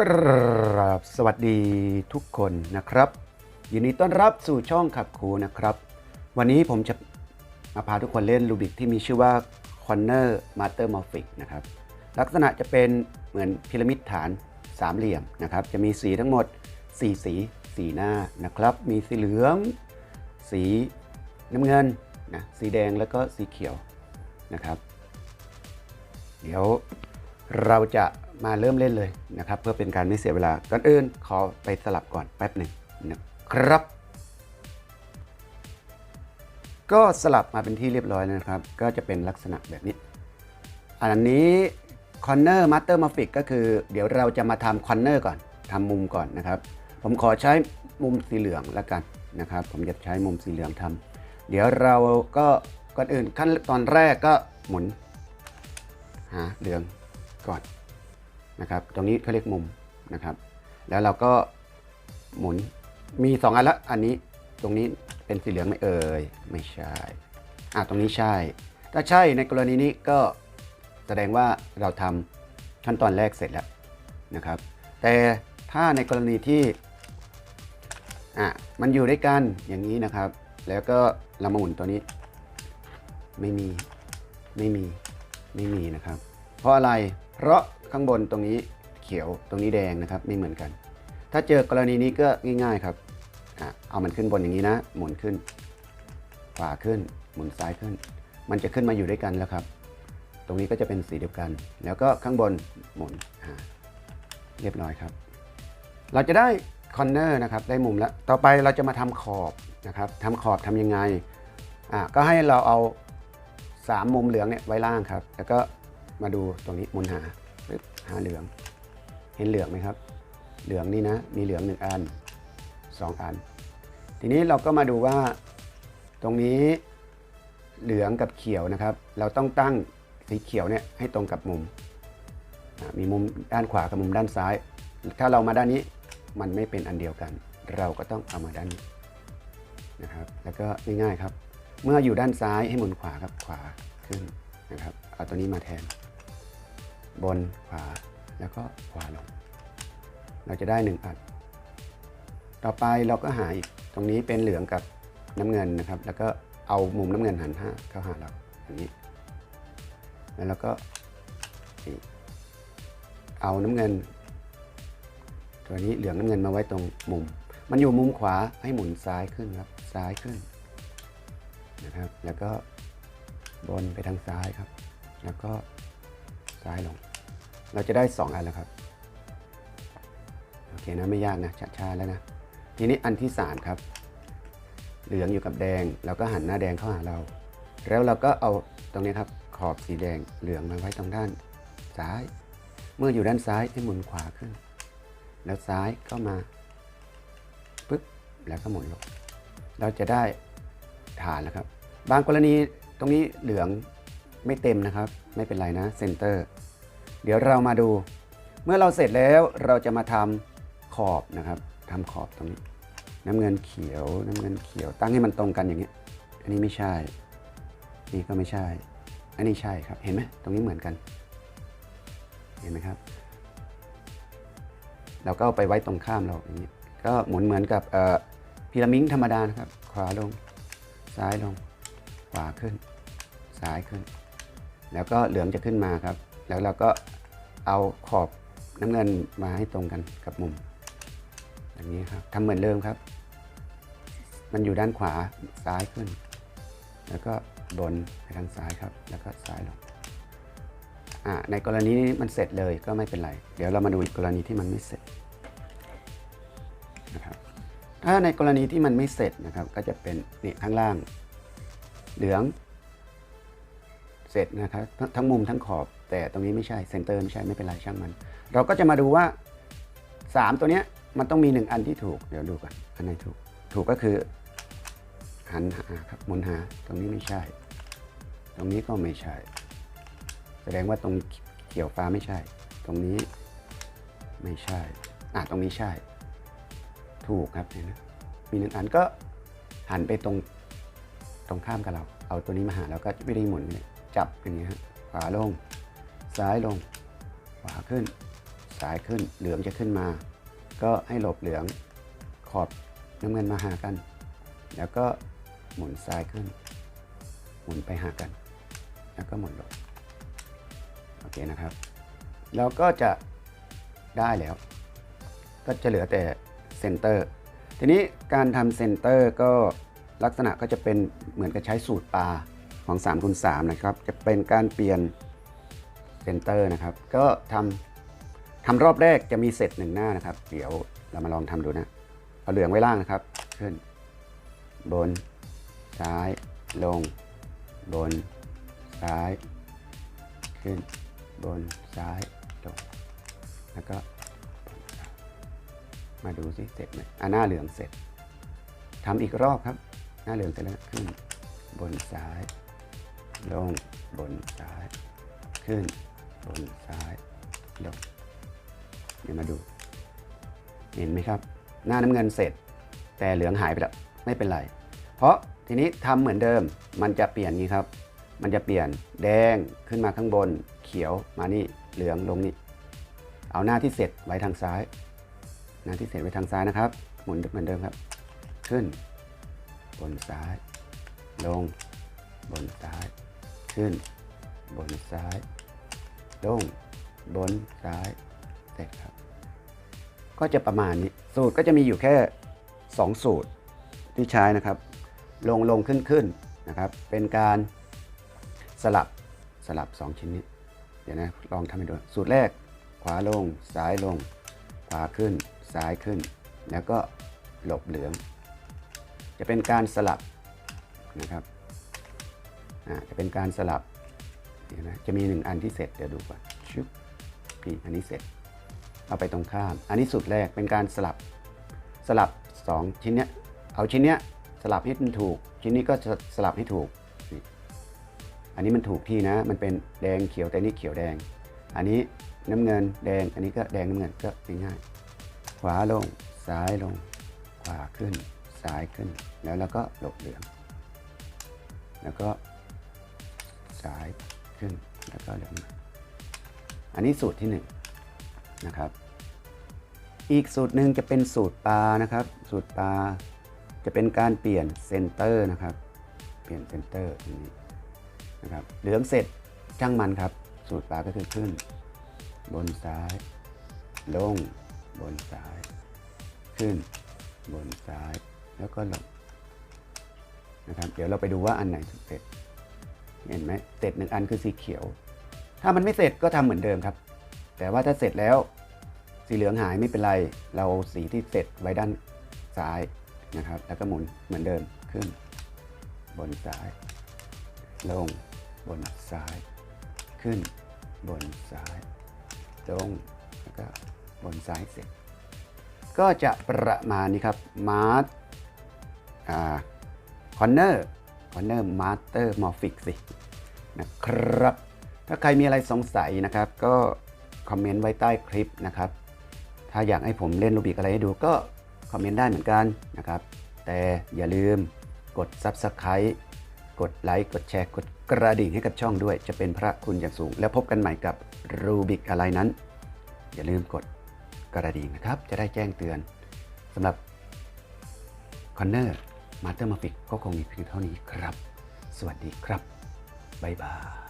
กราบสวัสดีทุกคนนะครับยินดีต้อนรับสู่ช่องขับคูนะครับ วันนี้ผมจะมาพาทุกคนเล่นรูบิกที่มีชื่อว่า Corner Master m o r p h i c นะครับ ลักษณะจะเป็นเหมือนพีระมิดฐานสามเหลี่ยมนะครับ จะมีสีทั้งหมด 4 สีสีหน้านะครับ มีสีเหลือง สีน้ำเงินนะสีแดงแล้วก็สีเขียวนะครับ เดี๋ยวเราจะ มาเริ่มเล่นเลยนะครับเพื่อเป็นการไม่เสียเวลาก่อนอื่นขอไปสลับก่อนแป๊บหนึ่งนะครับ ก็สลับมาเป็นที่เรียบร้อยแล้วนะครับ ก็จะเป็นลักษณะแบบนี้ อันนี้ Corner Master m a f i c ก็คือ เดี๋ยวเราจะมาทำ Corner ก่อนทำมุมก่อนนะครับ ผมขอใช้มุมสีเหลืองแล้วกันนะครับ ผมจะใช้มุมสีเหลืองทำเดี๋ยวเราก็ก่อนอื่นขั้นตอนแรกก็หมุน หาเหลืองก่อน นะครับ ตรงนี้เขาเรียกมุมนะครับ แล้วเราก็หมุน มีสองอันละอันนี้ ตรงนี้เป็นสีเหลืองไหม่เอ่ย ไม่ใช่ อะตรงนี้ใช่ ถ้าใช่ในกรณีนี้ก็แสดงว่าเราทำขั้นตอนแรกเสร็จแล้วนะครับ แต่ถ้าในกรณีที่อะมันอยู่ด้วยกันอย่างนี้นะครับ แล้วก็เรามาหมุนตัวนี้ ไม่มี ไม่มี ไม่มีนะครับ เพราะอะไร เพราะข้างบนตรงนี้เขียวตรงนี้แดงนะครับไม่เหมือนกัน ถ้าเจอกรณีนี้ก็ง่ายๆครับเอามันขึ้นบนอย่างนี้นะ หมุนขึ้นขวาขึ้น หมุนซ้ายขึ้น มันจะขึ้นมาอยู่ด้วยกันแล้วครับ ตรงนี้ก็จะเป็นสีเดียวกัน แล้วก็ข้างบนหมุนเรียบร้อยครับ เราจะได้คอนเนอร์นะครับได้มุมแล้ว ต่อไปเราจะมาทำขอบนะครับทำขอบทำยังไงอะก็ให้เราเอา 3 มุมเหลืองเนี่ยไว้ล่างครับ แล้วก็ มาดูตรงนี้มุนหาปึ๊บหาเหลือง เห็นเหลืองไหมครับ เหลืองนี่นะ มีเหลือง 1 อัน 2 อัน ทีนี้เราก็มาดูว่าตรงนี้เหลืองกับเขียวนะครับ เราต้องตั้งสีเขียวเนี่ยให้ตรงกับมุม มีมุมด้านขวากับมุมด้านซ้าย ถ้าเรามาด้านนี้มันไม่เป็นอันเดียวกัน เราก็ต้องเอามาด้านนี้นะครับ แล้วก็ง่ายๆครับ เมื่ออยู่ด้านซ้ายให้หมุนขวาครับขวาขึ้นนะครับ เอาตัวนี้มาแทน บนขวาแล้วก็ขวาลง เราจะได้หนึ่งอันต่อไปเราก็หาอีกตรงนี้เป็นเหลืองกับน้ำเงินนะครับ แล้วก็เอามุมน้ำเงินหันห้าเข้าหาเราอย่างนี้ แล้วเราก็เอาน้ำเงิน ตัวนี้เหลืองน้ำเงินมาไว้ตรงมุม มันอยู่มุมขวาให้หมุนซ้ายขึ้นครับ ซ้ายขึ้นนะครับ แล้วก็บนไปทางซ้ายครับ แล้วก็ซ้ายลง เราจะได้ 2 อันแล้วครับ โอเคนะไม่ยากนะช้าๆแล้วนะ ทีนี้อันที่ 3 ครับ เหลืองอยู่กับแดงเราก็หันหน้าแดงเข้าหาเรา แล้วเราก็เอาตรงนี้ครับ ขอบสีแดงเหลืองมาไว้ตรงด้านซ้าย เมื่ออยู่ด้านซ้ายให้หมุนขวาขึ้น แล้วซ้ายก็มาปึ๊บแล้วก็หมุนลง เราจะได้ฐานแล้วครับ บางกรณีตรงนี้เหลืองไม่เต็มนะครับ ไม่เป็นไรนะเซนเตอร์ เดี๋ยวเรามาดู เมื่อเราเสร็จแล้วเราจะมาทำขอบนะครับทำขอบตรงนี้ น้ำเงินเขียว น้ำเงินเขียว ตั้งให้มันตรงกันอย่างนี้อันนี้ไม่ใช่ นี่ก็ไม่ใช่ อันนี้ใช่ครับ เห็นไหมตรงนี้เหมือนกัน เห็นไหมครับ เราก็เอาไปไว้ตรงข้ามเราอย่างนี้ก็หมุนเหมือนกับเอ่อพีระมิดธรรมดานะครับ ขวาลง ซ้ายลง ขวาขึ้น ซ้ายขึ้น แล้วก็เหลืองจะขึ้นมาครับ แล้วเราก็ เอาขอบน้ำเงินมาให้ตรงกันกับมุมอย่างนี้ครับทำเหมือนเดิมครับ มันอยู่ด้านขวาซ้ายขึ้น แล้วก็บนไปทางซ้ายครับ แล้วก็ซ้ายลงอ่าในกรณีนี้มันเสร็จเลยก็ไม่เป็นไร เดี๋ยวเรามาดูอีกกรณีที่มันไม่เสร็จนะครับถ้าในกรณีที่มันไม่เสร็จนะครับ ก็จะเป็นนี่ข้างล่าง เหลือง เสร็จนะครับทั้งมุมทั้งขอบ แต่ตรงนี้ไม่ใช่เซนเตอร์ไม่ใช่ไม่เป็นไรช่างมัน เราก็จะมาดูว่า 3 ตัวเนี้ยมันต้องมี 1 อันที่ถูกเดี๋ยวดูก่อนอันไหนถูกถูกก็คือหันหาครับหมุนหาตรงนี้ไม่ใช่ ตรงนี้ก็ไม่ใช่ แสดงว่าตรงเขียวฟ้าไม่ใช่ ตรงนี้ไม่ใช่อะตรงนี้ใช่ ถูกครับเห็นไหมมีหนึ่งอันก็หันไปตรงตรงข้ามกับเรา เอาตัวนี้มาหาแล้วก็วิธีหมุนเนี่ย จับอย่างนี้ฮะขวาลง ซ้ายลง ขวาขึ้น ซ้ายขึ้น เหลืองจะขึ้นมา ก็ให้หลบเหลือง ขอบน้ำเงินมาหากัน แล้วก็หมุนซ้ายขึ้น หมุนไปหากัน แล้วก็หมุนลง โอเคนะครับแล้วก็จะได้แล้ว ก็จะเหลือแต่เซนเตอร์ ทีนี้การทำเซนเตอร์ก็ลักษณะก็จะเป็นเหมือนกับใช้สูตรปลา ของ3คูณ3นะครับ จะเป็นการเปลี่ยนเซนเตอร์นะครับ ก็ทำทำรอบแรกจะมีเสร็จหนึ่งหน้านะครับ เดี๋ยวเรามาลองทำดูนะเอาเหลืองไว้ล่างนะครับ ขึ้น บน ซ้าย ลง บน ซ้าย ขึ้น บน ซ้าย ลง แล้วก็ มาดูสิเสร็จไหมอะหน้าเหลืองเสร็จทำอีกรอบครับ หน้าเหลืองเสร็จแล้วขึ้น บนซ้าย ลงบนซ้าย ขึ้นบนซ้ายลงเดี๋ยวมาดู เห็นไหมครับ หน้าน้ำเงินเสร็จ แต่เหลืองหายไปแล้วไม่เป็นไร เพราะทีนี้ทำเหมือนเดิมมันจะเปลี่ยนนี้ครับ มันจะเปลี่ยนแดงขึ้นมาข้างบน เขียวมานี่เหลืองลงนี่เอาหน้าที่เสร็จไว้ทางซ้าย หน้าที่เสร็จไว้ทางซ้ายนะครับ หมุนเหมือนเดิมครับ ขึ้น บนซ้าย ลง บนซ้าย ขึ้น บนซ้าย ลง บนซ้าย เสร็จครับ ก็จะประมาณนี้ สูตรก็จะมีอยู่แค่ 2 สูตรที่ใช้นะครับ ลงลงขึ้นขึ้นนะครับ เป็นการสลับสลับ 2 ชิ้นนี้ เดี๋ยวนะ ลองทำให้ดู สูตรแรก ขวาลง ซ้ายลง ขวาขึ้น ซ้ายขึ้น แล้วก็หลบเหลือง จะเป็นการสลับนะครับ จะเป็นการสลับเดี๋ยนะจะมีหนึ่งอันที่เสร็จเดี๋ยวดูก่อนชุบนี่อันนี้เสร็จ เอาไปตรงข้าม อันนี้สุดแรกเป็นการสลับสลับ 2 ชิ้นเนี้ยเอาชิ้นเนี้ยสลับให้มันถูก ชิ้นนี้ก็สลับให้ถูก อันนี้มันถูกที่นะ มันเป็นแดงเขียวแต่นี่เขียวแดง อันนี้น้ำเงินแดง อันนี้ก็แดงน้ำเงินก็ง่ายๆขวาลงซ้ายลง ขวาขึ้น ซ้ายขึ้น แล้วเราก็หลบเหลือง แล้วก็ ซ้ายขึ้นแล้วก็เหลืองมาอันนี้สูตรที่หนึ่งนะครับ อีกสูตรหนึ่งจะเป็นสูตรปลานะครับ สูตรปลาจะเป็นการเปลี่ยนเซนเตอร์นะครับ เปลี่ยนเซนเตอร์ตรงนี้นะครับ เหลืองเสร็จช่างมันครับ สูตรปลาก็คือขึ้น บนซ้าย ลง บนซ้าย ขึ้น บนซ้าย แล้วก็ลงนะครับ เดี๋ยวเราไปดูว่าอันไหนเสร็จ เห็นไหมเสร็จหนึ่งอันคือสีเขียว ถ้ามันไม่เสร็จก็ทำเหมือนเดิมครับ แต่ว่าถ้าเสร็จแล้วสีเหลืองหายไม่เป็นไร เราสีที่เสร็จไว้ด้านซ้ายนะครับ แล้วก็หมุนเหมือนเดิมขึ้น บนซ้าย ลง บนซ้าย ขึ้น บนซ้าย ลง แล้วก็บนซ้ายเสร็จ ก็จะประมาณนี้ครับมาร์คคอนเนอร์ มาสเตอร์มอร์ฟิกสินะครับ ถ้าใครมีอะไรสงสัยนะครับ ก็คอมเมนต์ไว้ใต้คลิปนะครับ ถ้าอยากให้ผมเล่นรูบิกอะไรให้ดูก็คอมเมนต์ได้เหมือนกันนะครับ แต่อย่าลืมกด Subscribe กดไลค์กดแชร์กดกระดิ่งให้กับช่องด้วย จะเป็นพระคุณอย่างสูง แล้วพบกันใหม่กับรูบิกอะไรนั้น อย่าลืมกดกระดิ่งนะครับ จะได้แจ้งเตือนสำหรับคอนเนอร์ มาสเตอร์มาฟิกก็คงมีเพียงเท่านี้ครับ สวัสดีครับ บ๊ายบาย